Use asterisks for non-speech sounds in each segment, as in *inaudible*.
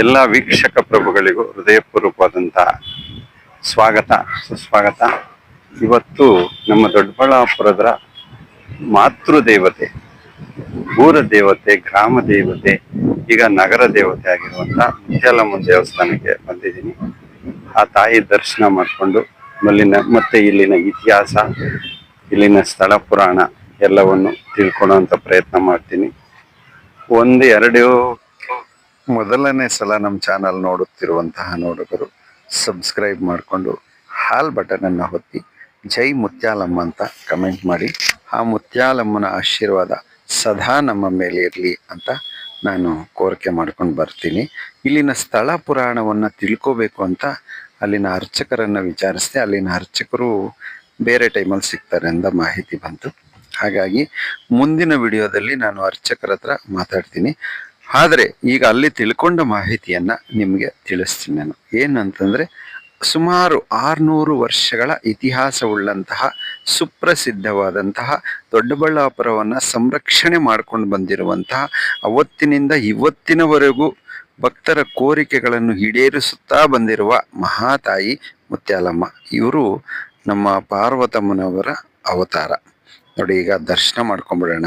ಎಲ್ಲ ವೀಕ್ಷಕ ಪ್ರಭುಗಳಿಗೂ ಹೃದಯಪೂರ್ವಕವಾದಂತಹ ಸ್ವಾಗತ, ಸುಸ್ವಾಗತ. ಇವತ್ತು ನಮ್ಮ ದೊಡ್ಡಬಳ್ಳಾಪುರದ ಮಾತೃ ದೇವತೆ ಊರ ದೇವತೆ ಗ್ರಾಮ ದೇವತೆ ಈಗ ನಗರ ದೇವತೆ ಆಗಿರುವಂತ ಮುತ್ಯಾಲಮ್ಮ ದೇವಸ್ಥಾನಕ್ಕೆ ಬಂದಿದ್ದೀನಿ. ಆ ತಾಯಿ ದರ್ಶನ ಮಾಡಿಕೊಂಡು ಮಲ್ಲಿನ ಮತ್ತೆ ಇಲ್ಲಿನ ಇತಿಹಾಸ, ಇಲ್ಲಿನ ಸ್ಥಳ ಪುರಾಣ ಎಲ್ಲವನ್ನು ತಿಳ್ಕೊಳ್ಳುವಂತ ಪ್ರಯತ್ನ ಮಾಡ್ತೀನಿ. ಒಂದು ಎರಡು ಮೊದಲನೇ ಸಲ ನಮ್ಮ ಚಾನಲ್ ನೋಡುತ್ತಿರುವಂತಹ ನೋಡುಗರು ಸಬ್ಸ್ಕ್ರೈಬ್ ಮಾಡಿಕೊಂಡು ಹಾಲ್ ಬಟನ್ ಅನ್ನು ಒತ್ತಿ, ಜೈ ಮುತ್ಯಾಲಮ್ಮ ಅಂತ ಕಮೆಂಟ್ ಮಾಡಿ. ಆ ಮುತ್ಯಾಲಮ್ಮನ ಆಶೀರ್ವಾದ ಸದಾ ನಮ್ಮ ಮೇಲೆ ಇರಲಿ ಅಂತ ನಾನು ಕೋರಿಕೆ ಮಾಡ್ಕೊಂಡು ಬರ್ತೀನಿ. ಇಲ್ಲಿನ ಸ್ಥಳ ಪುರಾಣವನ್ನು ತಿಳ್ಕೋಬೇಕು ಅಂತ ಅಲ್ಲಿನ ಅರ್ಚಕರನ್ನು ವಿಚಾರಿಸಿದೆ, ಅಲ್ಲಿನ ಅರ್ಚಕರು ಬೇರೆ ಟೈಮಲ್ಲಿ ಸಿಗ್ತಾರೆ ಅಂತ ಮಾಹಿತಿ ಬಂತು. ಹಾಗಾಗಿ ಮುಂದಿನ ವಿಡಿಯೋದಲ್ಲಿ ನಾನು ಅರ್ಚಕರ ಹತ್ರ ಮಾತಾಡ್ತೀನಿ. ಆದರೆ ಈಗ ಅಲ್ಲಿ ತಿಳ್ಕೊಂಡ ಮಾಹಿತಿಯನ್ನು ನಿಮಗೆ ತಿಳಿಸ್ತೀನಿ ನಾನು. ಏನಂತಂದರೆ, ಸುಮಾರು ಆರುನೂರು ವರ್ಷಗಳ ಇತಿಹಾಸವುಳ್ಳಂತಹ ಸುಪ್ರಸಿದ್ಧವಾದಂತಹ ದೊಡ್ಡಬಳ್ಳಾಪುರವನ್ನು ಸಂರಕ್ಷಣೆ ಮಾಡ್ಕೊಂಡು ಬಂದಿರುವಂತಹ ಅವತ್ತಿನಿಂದ ಇವತ್ತಿನವರೆಗೂ ಭಕ್ತರ ಕೋರಿಕೆಗಳನ್ನು ಈಡೇರಿಸುತ್ತಾ ಬಂದಿರುವ ಮಹಾತಾಯಿ ಮುತ್ಯಾಲಮ್ಮ, ಇವರು ನಮ್ಮ ಪಾರ್ವತಮ್ಮನವರ ಅವತಾರ. ನೋಡಿ, ಈಗ ದರ್ಶನ ಮಾಡ್ಕೊಂಬಿಡೋಣ.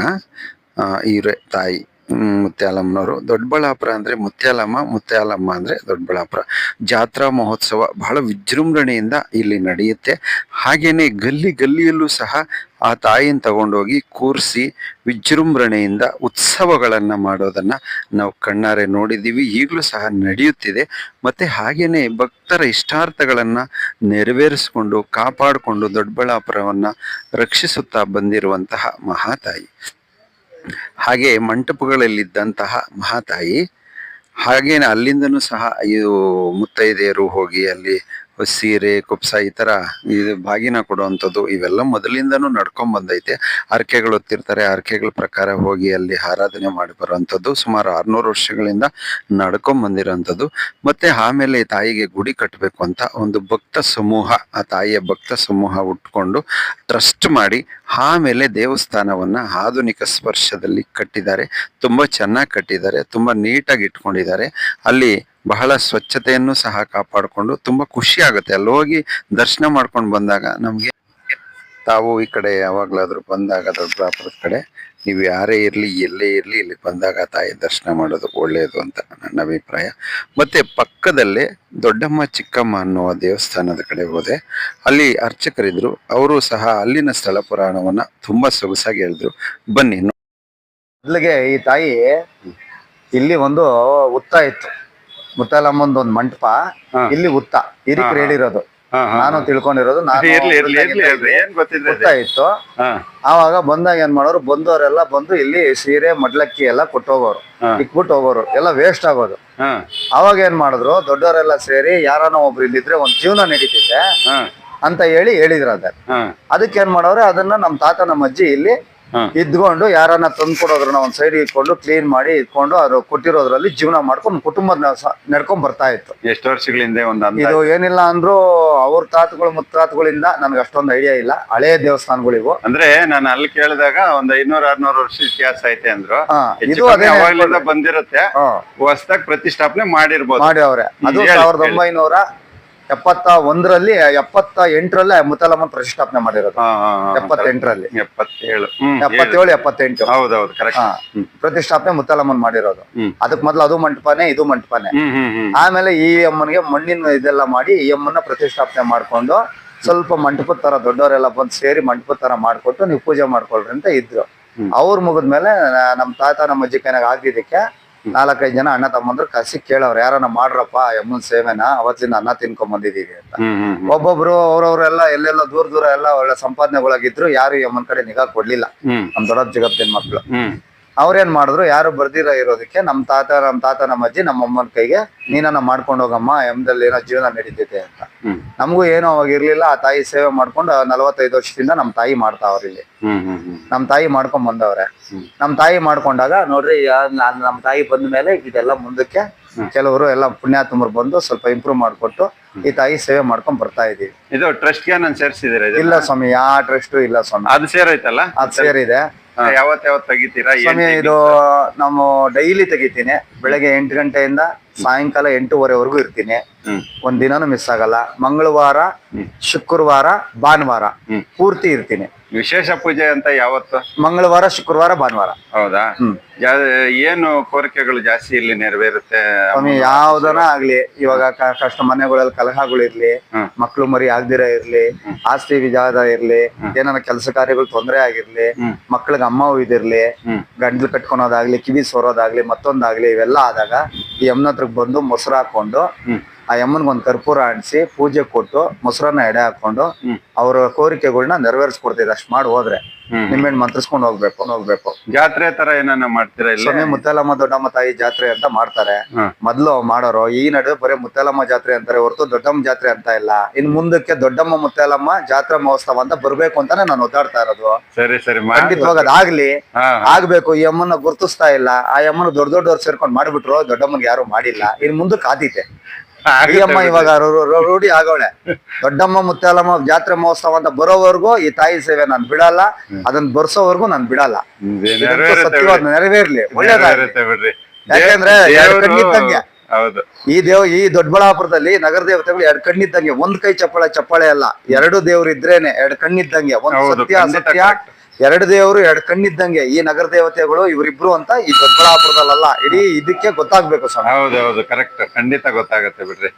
ಇವರೇ, ತಾಯಿ. ಮುತ್ಯಾಲಮ್ಮನವರು. ದೊಡ್ಡಬಳ್ಳಾಪುರ ಅಂದ್ರೆ ಮುತ್ಯಾಲಮ್ಮ ಮುತ್ಯಾಲಮ್ಮ ಅಂದ್ರೆ ದೊಡ್ಡಬಳ್ಳಾಪುರ. ಜಾತ್ರಾ ಮಹೋತ್ಸವ ಬಹಳ ವಿಜೃಂಭಣೆಯಿಂದ ಇಲ್ಲಿ ನಡೆಯುತ್ತೆ. ಹಾಗೆಯೇ ಗಲ್ಲಿ ಗಲ್ಲಿಯಲ್ಲೂ ಸಹ ಆ ತಾಯಿನ ತಗೊಂಡೋಗಿ ಕೂರಿಸಿ ವಿಜೃಂಭಣೆಯಿಂದ ಉತ್ಸವಗಳನ್ನು ಮಾಡೋದನ್ನ ನಾವು ಕಣ್ಣಾರೆ ನೋಡಿದ್ದೀವಿ. ಈಗಲೂ ಸಹ ನಡೆಯುತ್ತಿದೆ. ಮತ್ತೆ ಹಾಗೆಯೇ ಭಕ್ತರ ಇಷ್ಟಾರ್ಥಗಳನ್ನ ನೆರವೇರಿಸಿಕೊಂಡು ಕಾಪಾಡಿಕೊಂಡು ದೊಡ್ಡಬಳ್ಳಾಪುರವನ್ನ ರಕ್ಷಿಸುತ್ತಾ ಬಂದಿರುವಂತಹ ಮಹಾತಾಯಿ. ಹಾಗೆ ಮಂಟಪಗಳಲ್ಲಿದ್ದಂತಹ ಮಹಾತಾಯಿ ಹಾಗೇನೆ ಅಲ್ಲಿಂದನೂ ಸಹ ಇದು ಮುತ್ತೈದೆಯರು ಹೋಗಿ ಅಲ್ಲಿ ಸೀರೆ, ಕುಪ್ಸ ಈ ಥರ ಇದು ಬಾಗಿನ ಕೊಡುವಂಥದ್ದು ಇವೆಲ್ಲ ಮೊದಲಿಂದನೂ ನಡ್ಕೊಂಡ್ ಬಂದೈತೆ. ಹರಕೆಗಳು ಹೊತ್ತಿರ್ತಾರೆ. ಹರಕೆಗಳ ಪ್ರಕಾರ ಹೋಗಿ ಅಲ್ಲಿ ಆರಾಧನೆ ಮಾಡಿ ಬರುವಂಥದ್ದು ಸುಮಾರು ಆರ್ನೂರು ವರ್ಷಗಳಿಂದ ನಡ್ಕೊಂಡ್ ಬಂದಿರೋಂಥದ್ದು ಮತ್ತೆ ಆಮೇಲೆ ತಾಯಿಗೆ ಗುಡಿ ಕಟ್ಟಬೇಕು ಅಂತ ಒಂದು ಭಕ್ತ ಸಮೂಹ, ಆ ತಾಯಿಯ ಭಕ್ತ ಸಮೂಹ ಉಟ್ಕೊಂಡು ಟ್ರಸ್ಟ್ ಮಾಡಿ ಆಮೇಲೆ ದೇವಸ್ಥಾನವನ್ನ ಆಧುನಿಕ ಸ್ಪರ್ಶದಲ್ಲಿ ಕಟ್ಟಿದ್ದಾರೆ. ತುಂಬಾ ಚೆನ್ನಾಗಿ ಕಟ್ಟಿದ್ದಾರೆ. ತುಂಬಾ ನೀಟಾಗಿ ಇಟ್ಕೊಂಡಿದ್ದಾರೆ. ಅಲ್ಲಿ ಬಹಳ ಸ್ವಚ್ಛತೆಯನ್ನು ಸಹ ಕಾಪಾಡಿಕೊಂಡು ತುಂಬಾ ಖುಷಿ ಆಗುತ್ತೆ. ಅಲ್ಲಿ ಹೋಗಿ ದರ್ಶನ ಮಾಡ್ಕೊಂಡು ಬಂದಾಗ ನಮಗೆ ತಾವು ಈ ಕಡೆ ಯಾವಾಗಲಾದರೂ ಬಂದಾಗ ದೊಡ್ಡಬಳ್ಳಾಪುರದ ಕಡೆ ನೀವು ಯಾರೇ ಇರ್ಲಿ, ಎಲ್ಲೇ ಇರ್ಲಿ, ಇಲ್ಲಿ ಬಂದಾಗ ತಾಯಿ ದರ್ಶನ ಮಾಡೋದು ಒಳ್ಳೆಯದು ಅಂತ ನನ್ನ ಅಭಿಪ್ರಾಯ. ಮತ್ತೆ ಪಕ್ಕದಲ್ಲೇ ದೊಡ್ಡಮ್ಮ, ಚಿಕ್ಕಮ್ಮ ಅನ್ನುವ ದೇವಸ್ಥಾನದ ಕಡೆ ಹೋದೆ. ಅಲ್ಲಿ ಅರ್ಚಕರಿದ್ದರು ಅವರು ಸಹ ಅಲ್ಲಿನ ಸ್ಥಳ ಪುರಾಣವನ್ನ ತುಂಬಾ ಸೊಗಸಾಗಿ ಹೇಳಿದ್ರು. ಬನ್ನಿ ಮೊದಲಿಗೆ ಈ ತಾಯಿ ಇಲ್ಲಿ ಒಂದು ಉತ್ತ ಇತ್ತು. ಮುತ್ತಾಲಮ್ಮಂದು ಒಂದು ಮಂಟಪ ಇಲ್ಲಿ ಉತ್ತ ಹಿರಿಕರು. ಹೇಳಿರೋದು. ನಾನು ತಿಳ್ಕೊಂಡಿರೋದು ನಾನು ಇರ್ಲಿ ಇರ್ಲಿ ಇರ್ಲಿ ಇರ್ಲಿ ಏನ್ ಗೊತ್ತಿದ್ರೆ ಉತ್ತ ಇತ್ತು. ಆವಾಗ ಬಂದಾಗ ಏನ್ ಮಾಡೋರು ಬಂದವರೆಲ್ಲ ಬಂದು ಇಲ್ಲಿ ಸೀರೆ ಮಡ್ಲಕ್ಕಿ ಎಲ್ಲ ಕೊಟ್ಟು ಹೋಗೋರು ಹಾ. ಇಕ್ಬಿಟ್ಟು ಹೋಗೋರು. ಎಲ್ಲ ವೇಸ್ಟ್ ಆಗೋದು. ಅವಾಗ ಏನ್ ಮಾಡಿದ್ರು ದೊಡ್ಡವರೆಲ್ಲ ಸೇರಿ ಯಾರನ್ನ ಒಬ್ರು ಇಲ್ಲಿದ್ರೆ ಒಂದ್ ಜೀವನ ನಡೀತಿದೆ ಅಂತ ಹೇಳಿ ಹೇಳಿದ್ರ ಅದ. ಅದಕ್ಕೆ ಏನ್ ಮಾಡೋರು ಅದನ್ನ ನಮ್ ತಾತ ನಮ್ಮ ಅಜ್ಜಿ ಇಲ್ಲಿ. ಇದ್ಕೊಂಡು ಯಾರನ್ನ ತಂದು ಕೊಡೋದ್ರನ್ನ ಒಂದ್ ಸೈಡ್ ಇಟ್ಕೊಂಡು ಕ್ಲೀನ್ ಮಾಡಿ ಇಟ್ಕೊಂಡು ಅದ್ರ ಕೊಟ್ಟಿರೋದ್ರಲ್ಲಿ ಜೀವನ ಮಾಡ್ಕೊಂಡು ಕುಟುಂಬದ ನಡ್ಕೊಂಡ್ ಬರ್ತಾ ಇತ್ತು. ಎಷ್ಟು ವರ್ಷಗಳಿಂದ ಒಂದು ಇದು ಏನಿಲ್ಲ ಅಂದ್ರು ಅವ್ರ ತಾತಗಳು ಮುತ್ತಾತಗಳಿಂದ ನನ್ಗೆ ಅಷ್ಟೊಂದು ಐಡಿಯಾ ಇಲ್ಲ. ಹಳೆ ದೇವಸ್ಥಾನಗಳಿಗೂ ಅಂದ್ರೆ ನಾನು ಅಲ್ಲಿ ಕೇಳಿದಾಗ ಒಂದ್ ಐನೂರ ಆರ್ನೂರು ವರ್ಷ ಇತಿಹಾಸ ಐತೆ ಅಂದ್ರು. ಇದು ಅವಾಗ್ಲಿಂದ ಬಂದಿರುತ್ತೆ. ಹೊಸದಾಗ ಪ್ರತಿಷ್ಠಾಪನೆ ಮಾಡಿರ್ಬೋದು. ಮಾಡಿ ಅವ್ರೆ ಅದು ಸಾವಿರದ ಒಂಬೈನೂರ ಎಪ್ಪತ್ತ ಒಂದರಲ್ಲಿ ಎಪ್ಪತ್ತ ಎಂಟರಲ್ಲಿ ಮುತ್ತಲಮ್ಮ ಪ್ರತಿಷ್ಠಾಪನೆ ಮಾಡಿರೋದು. ಎಪ್ಪತ್ತೆಂಟರಲ್ಲಿ. ಎಪ್ಪತ್ತೇಳು. ಎಪ್ಪತ್ತೆಂಟು. ಹೌದೌದು ಕರೆಕ್ಟ್. ಪ್ರತಿಷ್ಠಾಪನೆ ಮುತ್ತಲಮ್ಮನ್ ಮಾಡಿರೋದು. ಅದಕ್ ಮೊದ್ಲು ಅದು ಮಂಟಪನೆ ಇದು ಮಂಟಪನೆ. ಆಮೇಲೆ ಈ ಅಮ್ಮನಿಗೆ ಮಣ್ಣಿನ ಇದೆಲ್ಲ ಮಾಡಿ ಈ ಅಮ್ಮನ ಪ್ರತಿಷ್ಠಾಪನೆ ಮಾಡ್ಕೊಂಡು ಸ್ವಲ್ಪ ಮಂಟಪದ ತರ ದೊಡ್ಡವರೆಲ್ಲ ಬಂದು ಸೇರಿ ಮಂಟಪದ ತರ ಮಾಡ್ಕೊಟ್ಟು ನೀವು ಪೂಜೆ ಮಾಡ್ಕೊಳ್ರಿ ಅಂತ ಇದ್ರು. ಅವ್ರು ಮುಗಿದ್ಮೇಲೆ ನಮ್ ತಾತ ನಮ್ಮ ಅಜ್ಜಿ ಕೈನಾಗ ಆಗಿದ್ದಕ್ಕೆ ನಾಲ್ಕೈದು ಜನ ಅಣ್ಣ ತಮ್ಮಂದ್ರು ಕಸಿ ಕೇಳವ್ರು ಯಾರನ್ನ ಮಾಡ್ರಪ್ಪ ಎಮ್ಮನ್ ಸೇವೆನ ಅವತ್ತಿಂದ ಅನ್ನ ತಿನ್ಕೊಂಡ್ ಬಂದಿದೀವಿ ಅಂತ ಒಬ್ಬೊಬ್ರು ಅವ್ರವ್ರೆಲ್ಲ ಎಲ್ಲೆಲ್ಲ ದೂರ ದೂರ ಎಲ್ಲ ಒಳ್ಳೆ ಸಂಪಾದನೆಗಳಾಗಿದ್ರು ಯಾರು ಯಮ್ಮನ್ ಕಡೆ ನಿಗಾ ಕೊಡ್ಲಿಲ್ಲ. ನಮ್ ದೊಡ್ಡ ಜಗತ್ತಿನ ಮಕ್ಳು. ಅವ್ರೇನ್ ಮಾಡಿದ್ರು ಯಾರು ಬರ್ದಿರ ಇರೋದಕ್ಕೆ ನಮ್ ತಾತ ನಮ್ಮ ತಾತ ನಮ್ಮ ಅಜ್ಜಿ ನಮ್ಮ ಅಮ್ಮನ ಕೈಗೆ ನೀನನ್ನ ಮಾಡ್ಕೊಂಡು ಹೋಗಮ್ಮ ಎಮ್ದಲ್ಲಿ ಏನೋ ಜೀವನ ನಡೀತೈತೆ ಅಂತ. ನಮಗೂ ಏನೋ ಅವಾಗ ಇರ್ಲಿಲ್ಲ ಆ ತಾಯಿ ಸೇವೆ ಮಾಡ್ಕೊಂಡು ನಲವತ್ತೈದು ವರ್ಷದಿಂದ ನಮ್ ತಾಯಿ ಮಾಡ್ತಾ ಅವ್ರಿಲ್ಲಿ ಹ್ಮ್ ಹ್ಮ್ ಹ್ಮ್. ನಮ್ ತಾಯಿ ಮಾಡ್ಕೊಂಡ್ ಬಂದವ್ರೆ. ನಮ್ಮ ನಮ್ ತಾಯಿ ಮಾಡ್ಕೊಂಡಾಗ ನೋಡ್ರಿ ನಮ್ಮ ನಮ್ ತಾಯಿ ಬಂದ ಮೇಲೆ ಇದೆಲ್ಲ ಮುಂದಕ್ಕೆ ಕೆಲವರು ಎಲ್ಲ ಪುಣ್ಯಾತ್ಮರು ಬಂದು ಸ್ವಲ್ಪ ಇಂಪ್ರೂವ್ ಮಾಡ್ಕೊಟ್ಟು ಈ ತಾಯಿ ಸೇವೆ ಮಾಡ್ಕೊಂಡ್ ಬರ್ತಾ ಇದೀವಿ. ಇದು ಟ್ರಸ್ಟ್ಗೆ ನಾನು ಸೇರಿಸಿದ್ರೆ ಇಲ್ಲ ಸ್ವಾಮಿ ಆ ಟ್ರಸ್ಟ್ ಇಲ್ಲ ಸ್ವಾಮಿ. ಅದು ಸೇರೈತಲ್ಲ ಅದು ಸೇರಿದೆ. ಯಾವತ್ ಯಾವತ್ ತೆಗಿತೀರಾ? ಏನ್ ಸ್ವಾಮಿ ಇದು ನಾವು ಡೈಲಿ ತೆಗಿತೀನಿ. ಬೆಳಗ್ಗೆ ಎಂಟು ಗಂಟೆಯಿಂದ ಸಾಯಂಕಾಲ ಎಂಟೂವರೆವರೆಗೂ ಇರ್ತೀನಿ. ಒಂದ್ ದಿನಾನು ಮಿಸ್ ಆಗಲ್ಲ. ಮಂಗಳವಾರ ಶುಕ್ರವಾರ ಭಾನುವಾರ ಪೂರ್ತಿ ಇರ್ತೀನಿ. ವಿಶೇಷ ಪೂಜೆ ಅಂತ ಯಾವತ್ತು? ಮಂಗಳವಾರ ಶುಕ್ರವಾರ ಭಾನುವಾರ. ಹೌದಾ? ಯಾ- ಏನು ಕೋರಿಕೆಗಳು ಜಾಸ್ತಿ ಇಲ್ಲಿ ನೆರವೇರುತ್ತೆ? ಸ್ವಾಮಿ ಯಾವ್ದನ ಆಗ್ಲಿ. ಇವಾಗ ಕ- ಕಷ್ಟ ಮನೆಗಳಲ್ಲಿ ಕಲಹಗಳು ಇರ್ಲಿ ಹ್ಮ್. ಮಕ್ಳು ಮರಿ ಆಗ್ದಿರ ಇರ್ಲಿ ಆಸ್ತಿ ವಿಜಾದ ಇರ್ಲಿ ಏನಾರ ಕೆಲಸ ಕಾರ್ಯಗಳು ತೊಂದರೆ ಆಗಿರ್ಲಿ ಹ್ಮ್. ಮಕ್ಳಿಗೆ ಅಮ್ಮ ಉಯ್ದಿರ್ಲಿ ಹ್ಮ್. ಗಂಡ್ಲು ಕಟ್ಕೊಳೋದಾಗ್ಲಿ ಕಿವಿ ಸೋರೋದಾಗ್ಲಿ ಮತ್ತೊಂದಾಗ್ಲಿ ಇವೆಲ್ಲ ಆದಾಗ ಈ ಯಮುನ ಹತ್ರಕ್ ಬಂದು ಮೊಸರು ಹಾಕೊಂಡು ಆ ಯಮ್ಮನ್ಗೆ ಒಂದ್ ಕರ್ಪೂರ ಅಂಟಿಸಿ ಪೂಜೆ ಕೊಟ್ಟು ಮೊಸರನ್ನ ಎಡೆ ಹಾಕೊಂಡು ಅವರ ಕೋರಿಕೆಗಳನ್ನ ನೆರವೇರಿಸ್ಕೊಡ್ತಿದ್ದೆ. ಅಷ್ಟು ಮಾಡಿ ಹೋದ್ರೆ. ನಿಮ್ಮೇನ್ ನಿಮ್ಮೆಣ್ಣು ಮಂತ್ರಿಸ್ಕೊಂಡು ಹೋಗ್ಬೇಕು ಹೋಗ್ಬೇಕು. ಜಾತ್ರೆ ತರ ಏನನ್ನ ಮಾಡ್ತೀರಾ ಇಲ್ಲಿ? ಸ್ವಾಮಿ ಮುತ್ತಲಮ್ಮ ದೊಡ್ಡಮ್ಮ ತಾಯಿ ಜಾತ್ರೆ ಅಂತ ಮಾಡ್ತಾರೆ. ಮೊದ್ಲು ಮಾಡೋರು ಈ ನಡುವೆ ಬರೀ ಮುತ್ತಲಮ್ಮ ಜಾತ್ರೆ ಅಂತಾರೆ ಹೊರತು ದೊಡ್ಡಮ್ಮ ಜಾತ್ರೆ ಅಂತ ಇಲ್ಲ. ಇನ್ ಮುಂದಕ್ಕೆ ದೊಡ್ಡಮ್ಮ ಮುತ್ತಲಮ್ಮ ಜಾತ್ರಾ ಮಹೋತ್ಸವ ಅಂತ ಬರ್ಬೇಕು ಅಂತಾನೆ ನಾನು ಒದ್ದಾಡ್ತಾ ಇರೋದು. ಸರಿ ಸರಿ ಖಂಡಿತವಾಗ ಅದಾಗ್ಲಿ ಆಗ್ಬೇಕು ಈ ಅಮ್ಮನ ಗುರ್ತಿಸ್ತಾ ಇಲ್ಲ. ಆ ಅಮ್ಮನ ದೊಡ್ಡ ದೊಡ್ಡವ್ರು ಸೇರ್ಕೊಂಡು ಮಾಡ್ಬಿಟ್ರು ದೊಡ್ಡಮ್ಮನ್ಗೆ ಯಾರು ಮಾಡಿಲ್ಲ. ಇನ್ ಮುಂದಕ್ಕೆ ಆದೀತೆ. ಈ ಅಮ್ಮ ಇವಾಗ ರೂಢಿ ಆಗವಳೆ ದೊಡ್ಡಮ್ಮ ಮುತ್ತಾಲಮ್ಮ ಜಾತ್ರೆ ಮಹೋತ್ಸವ ಅಂತ ಬರೋವರೆಗೂ ಈ ತಾಯಿ ಸೇವೆ ನಾನು ಬಿಡಲ್ಲ ಅದನ್ನ ಬರ್ಸೋವರೆಗೂ ನಾನು ಬಿಡಲ್ಲ. ಸತ್ಯವಾದ. ನೆರವೇರ್ಲಿ. ಒಳ್ಳೇದಾಗಿರುತ್ತೆ ಯಾಕಂದ್ರೆ ಬಿಡ್ರಿ. ಯಾಕೆಂದ್ರೆ ಎರಡು ಕಣ್ಣಿದ್ದಂಗೆ. ಈ ದೇವ್ ಈ ದೊಡ್ಡಬಳ್ಳಾಪುರದಲ್ಲಿ ನಗರ ದೇವತೆಗಳು ಎರಡು ಕಣ್ಣಿದ್ದಂಗೆ ಒಂದ್ ಕೈ ಚಪ್ಪಳೆ ಚಪ್ಪಾಳೆ ಅಲ್ಲ. ಎರಡು ದೇವ್ರು ಇದ್ರೇನೆ ಎರಡು ಕಣ್ಣಿದ್ದಂಗೆ ಒಂದ್ ಸತ್ಯ ಸತ್ಯ. ಎರಡು ದೇವರು, ಎರಡು ಕಣ್ಣಿದ್ದಂಗೆ ಈ ನಗರ ದೇವತೆಗಳು ಇವರಿಬ್ರು ಅಂತ ಈ ದೊಡ್ಡಬಳ್ಳಾಪುರದಲ್ಲ ಇಡೀ ಇದಕ್ಕೆ ಗೊತ್ತಾಗ್ಬೇಕು ಸರ್ ಹೌದು ಹೌದು ಕರೆಕ್ಟ್ ಖಂಡಿತ ಗೊತ್ತಾಗತ್ತೆ ಬಿಡ್ರಿ.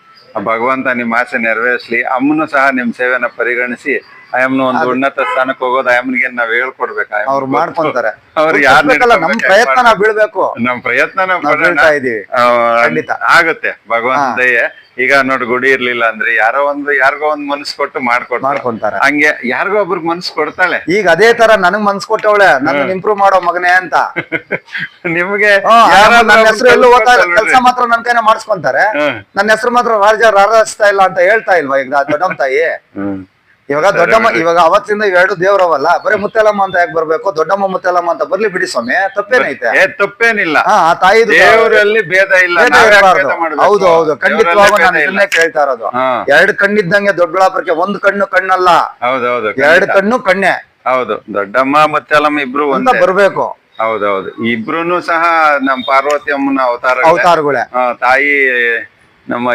ಭಗವಂತ ನಿಮ್ಮ ಆಸೆ ನೆರವೇರಿಸಲಿ, ಅಮ್ಮನು ಸಹ ನಿಮ್ಮ ಸೇವೆಯನ್ನು ಪರಿಗಣಿಸಿ ಆಯಮ್ಮನ ಒಂದು ಉನ್ನತ ಸ್ಥಾನಕ್ಕೆ ಹೋಗೋದು ಆಯಮ್ನಿಗೆ ನಾವ್ ಹೇಳ್ಕೊಡ್ಬೇಕು ಅವ್ರು. ಮಾಡ್ಕೊಂತಾರೆ. *laughs* ಅವ್ರು ನಮ್ ಪ್ರಯತ್ನ ನಾವ್ ಬೀಳ್ಬೇಕು. ನಮ್ ಪ್ರಯತ್ನ ನಾವ್ ನಾವ್ ಬೀಳ್ತಾ ಇದೀವಿ ಖಂಡಿತ. ಆಗುತ್ತೆ ಭಗವಂತ ದಯೆ. ಈಗ ನೋಡ್ ಗುಡಿ ಇರ್ಲಿಲ್ಲ ಅಂದ್ರೆ ಯಾರೋ ಒಂದು ಯಾರಿಗೋ ಒಂದ್ ಮನ್ಸ್ ಕೊಟ್ಟು ಮಾಡ್ಕೊಡ್ ಮಾಡ್ಕೊಂತಾರೆ. ಹಂಗೆ ಯಾರಿಗೋ ಒಬ್ರಿಗೆ ಮನ್ಸ್ ಕೊಡ್ತಾಳೆ. ಈಗ ಅದೇ ತರ ನನಗ್ ಮನ್ಸ್ ಕೊಟ್ಟವಳೆ ನನ್ನ ಇಂಪ್ರೂವ್ ಮಾಡೋ ಮಗನೇ ಅಂತ. *laughs* ನಿಮ್ಗೆ ನನ್ನ ಹೆಸರು ಎಲ್ಲೂ ಕೆಲಸ ಮಾತ್ರ ನನ್ ಕೈನ ಮಾಡಿಸ್ಕೊಂತಾರೆ. ನನ್ನ ಹೆಸರು ಮಾತ್ರ ರಾಜ ರಾರಿಸ್ತಾ ಇಲ್ಲ ಅಂತ ಹೇಳ್ತಾ ಇಲ್ವಾ? ಈಗ ದೊಡ್ಡಮ್ಮ ತಾಯಿ. ಇವಾಗ ದೊಡ್ಡಮ್ಮ ಇವಾಗ ಅವತ್ತಿಂದ ಇವೆರಡು ದೇವ್ರವಲ್ಲ. ಬರೀ ಮುತ್ತಲಮ್ಮ ಅಂತ ಯಾಕೆ ಬರ್ಬೇಕು? ದೊಡ್ಡಮ್ಮ ಮುತ್ತಲಮ್ಮ ಅಂತ ಬರ್ಲಿ ಬಿಡಿ ಸ್ವಾಮಿ. ತಪ್ಪೇನೈತೆ? ತಪ್ಪೇನಿಲ್ಲ. ಆ ತಾಯಿ ದೇವರಲ್ಲಿ ಭೇದ ಇಲ್ಲ? ಹೌದು ಹೌದು. ಖಂಡಿತವಾಗೂ ನಾನು ಇದನ್ನೇ ಕೇಳ್ತಾ ಇರೋದು. ಎರಡು ಕಣ್ಣಿದ್ದಂಗೆ ದೊಡ್ಡಬಳ್ಳಾಪುರಕ್ಕೆ ಒಂದು ಕಣ್ಣು ಕಣ್ಣಲ್ಲ. ಹೌದೌದು ಎರಡು ಕಣ್ಣು ಕಣ್ಣೆ. ಹೌದು. ದೊಡ್ಡಮ್ಮ ಮುತ್ತಲಮ್ಮ ಇಬ್ರು ಅಂತ ಬರ್ಬೇಕು. ಹೌದೌದು ಇಬ್ರು ಸಹ ನಮ್ ಪಾರ್ವತಿ ಅಮ್ಮನ ಅವತಾರ ಅವತಾರಗಳೇ ತಾಯಿ ನಮ್ಮ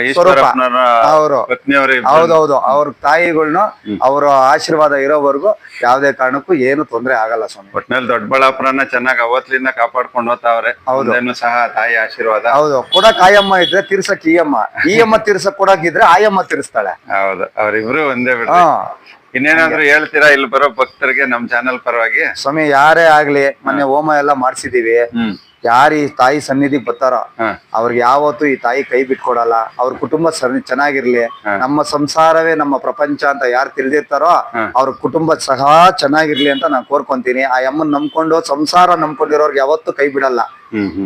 ಹೌದೌದು. ಅವ್ರ ತಾಯಿಗಳ್ನು ಅವರ ಆಶೀರ್ವಾದ ಇರೋವರೆಗೂ ಯಾವ್ದೇ ಕಾರಣಕ್ಕೂ ಏನು ತೊಂದ್ರೆ ಆಗಲ್ಲ ಸ್ವಾಮಿ. ಒಟ್ನಲ್ಲಿ ದೊಡ್ಡಬಳ್ಳಾಪುರನ ಚೆನ್ನಾಗಿ ಅವತ್ಲಿಂದ ಕಾಪಾಡ್ಕೊಂಡು ಹೋಗ್ತಾವ್ರೆ. ಹೌದು. ಸಹ ತಾಯಿ ಆಶೀರ್ವಾದ. ಹೌದು. *laughs* ಕೊಡಕ್ ಆಯಮ್ಮ ಇದ್ರೆ ತಿರ್ಸಕ್ ಈ ಅಮ್ಮ ಈ ಅಮ್ಮ ತಿರ್ಸಕ್ ಕೊಡಕ್ ಇದ್ರೆ ಆಯಮ್ಮ ತಿರ್ಸ್ತಾಳೆ. ಹೌದು. ಅವ್ರಿಬ್ರು ಒಂದೇ ಬಿಡ ಇನ್ನೇನಾದ್ರು ಹೇಳ್ತೀರಾ? ಇಲ್ಲಿ ಬರೋ ಭಕ್ತರಿಗೆ ನಮ್ ಚಾನೆಲ್ ಪರವಾಗಿ. ಸ್ವಾಮಿ ಯಾರೇ ಆಗ್ಲಿ ಮೊನ್ನೆ ಹೋಮ ಎಲ್ಲ ಮಾಡ್ಸಿದೀವಿ. ಯಾರು ಈ ತಾಯಿ ಸನ್ನಿಧಿ ಬರ್ತಾರೋ ಅವ್ರಿಗೆ ಯಾವತ್ತು ಈ ತಾಯಿ ಕೈ ಬಿಟ್ಕೊಡಲ್ಲ. ಅವ್ರ ಕುಟುಂಬ ಚೆನ್ನಾಗಿರ್ಲಿ. ನಮ್ಮ ಸಂಸಾರವೇ ನಮ್ಮ ಪ್ರಪಂಚ ಅಂತ ಯಾರು ತಿಳಿದಿರ್ತಾರೋ ಅವ್ರ ಕುಟುಂಬ ಸಹ ಚೆನ್ನಾಗಿರ್ಲಿ ಅಂತ ನಾನು ಕೋರ್ಕೊಂತೀನಿ. ಆ ಅಮ್ಮನ್ ನಂಬ್ಕೊಂಡು ಸಂಸಾರ ನಂಬ್ಕೊಂಡಿರೋರ್ಗೆ ಯಾವತ್ತು ಕೈ ಬಿಡಲ್ಲ.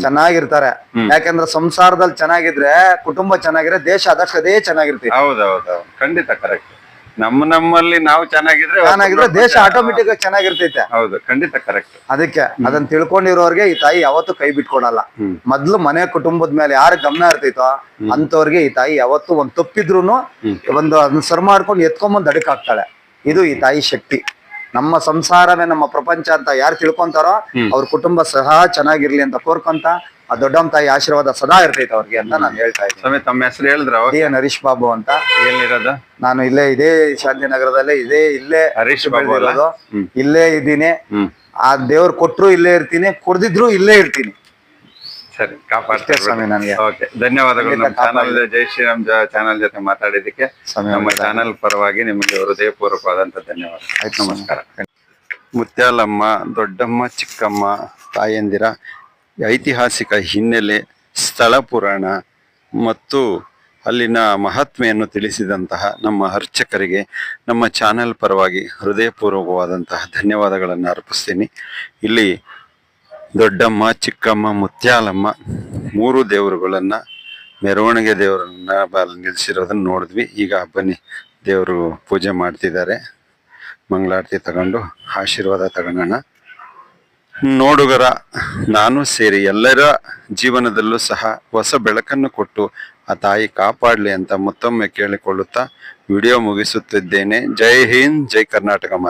ಚೆನ್ನಾಗಿರ್ತಾರೆ. ಯಾಕಂದ್ರೆ ಸಂಸಾರದಲ್ಲಿ ಚೆನ್ನಾಗಿದ್ರೆ ಕುಟುಂಬ ಚೆನ್ನಾಗಿದ್ರೆ ದೇಶ ಅದಕ್ಕದೇ ಅದೇ ಚೆನ್ನಾಗಿರ್ತೀವಿ. ಹೌದೌದು ಖಂಡಿತ ಕರೆಕ್ಟ್ ನಮ್ಮ ನಮ್ಮಲ್ಲಿ ನಾವು ಚೆನ್ನಾಗಿದ್ರೆ ಚೆನ್ನಾಗಿದ್ರೆ ದೇಶ ಆಟೋಮೆಟಿಕ್ ಆಗಿ ಚೆನ್ನಾಗಿರ್ತೈತೆ. ಹೌದು ಖಂಡಿತ ಕರೆಕ್ಟ್ ಅದಕ್ಕೆ ಅದನ್ನ ತಿಳ್ಕೊಂಡಿರೋರ್ಗೆ ಈ ತಾಯಿ ಯಾವತ್ತೂ ಕೈ ಬಿಟ್ಕೊಡಲ್ಲ. ಮೊದ್ಲು ಮನೆ ಕುಟುಂಬದ ಮೇಲೆ ಯಾರು ಗಮನ ಇರ್ತೈತೋ ಅಂತವ್ರಿಗೆ ಈ ತಾಯಿ ಯಾವತ್ತೂ ಒಂದ್ ತಪ್ಪಿದ್ರು ಒಂದು ಅದನ್ನ ಸರ್ ಮಾಡ್ಕೊಂಡು ಎತ್ಕೊಂಬಂದ್ ಅಡಕ್ ಹಾಕ್ತಾಳೆ ಇದು ಈ ತಾಯಿ ಶಕ್ತಿ. ನಮ್ಮ ಸಂಸಾರವೇ ನಮ್ಮ ಪ್ರಪಂಚ ಅಂತ ಯಾರು ತಿಳ್ಕೊಂತಾರೋ ಅವ್ರ ಕುಟುಂಬ ಸಹ ಚೆನ್ನಾಗಿರ್ಲಿ ಅಂತ ಕೋರ್ಕೊಂತ ಆ ದೊಡ್ಡಮ್ಮ ತಾಯಿ ಆಶೀರ್ವಾದ ಸದಾ ಇರ್ತೈತೆ ಅವ್ರಿಗೆ ಅಂತ ನಾನು ಹೇಳ್ತಾ ಇದ್ದೀನಿ. ಸ್ವಾಮಿ ತಮ್ಮ ಹೆಸರು ಹೇಳಿದ್ರ ಡಿ ಎನ್ ಹರೀಶ್ ಬಾಬು ಅಂತ. ಎಲ್ಲಿರೋದು? ನಾನು ಇಲ್ಲೇ ಇದೇ ಶಾಂತಿನಗರದಲ್ಲೇ ಇದೇ ಇಲ್ಲೇ ಹರೀಶ್ ಬಾಬು ಅಲ್ಲ? ಬೆಳ್ದಿರೋದು. ಹ್ಮ್. ಇಲ್ಲೇ ಇದ್ದೀನಿ. ಆ ದೇವ್ರು ಕೊಟ್ರು ಇಲ್ಲೇ ಇರ್ತೀನಿ ಕುಡ್ದಿದ್ರು ಇಲ್ಲೇ ಇರ್ತೀನಿ. ಸರಿ ಅಷ್ಟೇ ಕಾಪಾಡ್ತಾರೆ ಸ್ವಾಮಿ ನನಗೆ. ಓಕೆ ಧನ್ಯವಾದಗಳು ನಮ್ಮ ಖಂಡಿತ ಚಾನಲ್ ಜೈ ಶ್ರೀರಾಮ್ ಚಾನಲ್ ಜೊತೆ ಮಾತಾಡಿದ್ದಕ್ಕೆ. ಸ್ವಾಮಿ ನಮ್ಮ. ಚಾನಲ್ ಪರವಾಗಿ ನಿಮಗೆ ಹೃದಯಪೂರ್ವಕವಾದಂತ ಧನ್ಯವಾದ. ಆಯ್ತು ನಮಸ್ಕಾರ. ಮುತ್ಯಾಲಮ್ಮ ದೊಡ್ಡಮ್ಮ ಚಿಕ್ಕಮ್ಮ ತಾಯಂದಿರ ಐತಿಹಾಸಿಕ ಹಿನ್ನೆಲೆ, ಸ್ಥಳ ಪುರಾಣ ಮತ್ತು ಅಲ್ಲಿನ ಮಹಾತ್ಮೆಯನ್ನು ತಿಳಿಸಿದಂತಹ ನಮ್ಮ ಅರ್ಚಕರಿಗೆ ನಮ್ಮ ಚಾನೆಲ್ ಪರವಾಗಿ ಹೃದಯಪೂರ್ವಕವಾದಂತಹ ಧನ್ಯವಾದಗಳನ್ನು ಅರ್ಪಿಸ್ತೀನಿ. ಇಲ್ಲಿ ದೊಡ್ಡಮ್ಮ, ಚಿಕ್ಕಮ್ಮ, ಮುತ್ಯಾಲಮ್ಮ ಮೂರು ದೇವರುಗಳನ್ನು, ಮೆರವಣಿಗೆ ದೇವರನ್ನ ನಿಲ್ಲಿಸಿರೋದನ್ನು ನೋಡಿದ್ವಿ. ಈಗ ಬನ್ನಿ, ದೇವರು ಪೂಜೆ ಮಾಡ್ತಿದ್ದಾರೆ. ಮಂಗಳಾರತಿ ತಗೊಂಡು ಆಶೀರ್ವಾದ ತಗೊಳ್ಳೋಣ ನೋಡುಗರ, ನಾನು ಸೇರಿ ಎಲ್ಲರ ಜೀವನದಲ್ಲೂ ಸಹ ಹೊಸ ಬೆಳಕನ್ನು ಕೊಟ್ಟು ಆ ತಾಯಿ ಕಾಪಾಡಲಿ ಅಂತ ಮತ್ತೊಮ್ಮೆ ಕೇಳಿಕೊಳ್ಳುತ್ತಾ ವಿಡಿಯೋ ಮುಗಿಸುತ್ತಿದ್ದೇನೆ. ಜೈ ಹಿಂದ್, ಜೈ ಕರ್ನಾಟಕ ಮಾತು.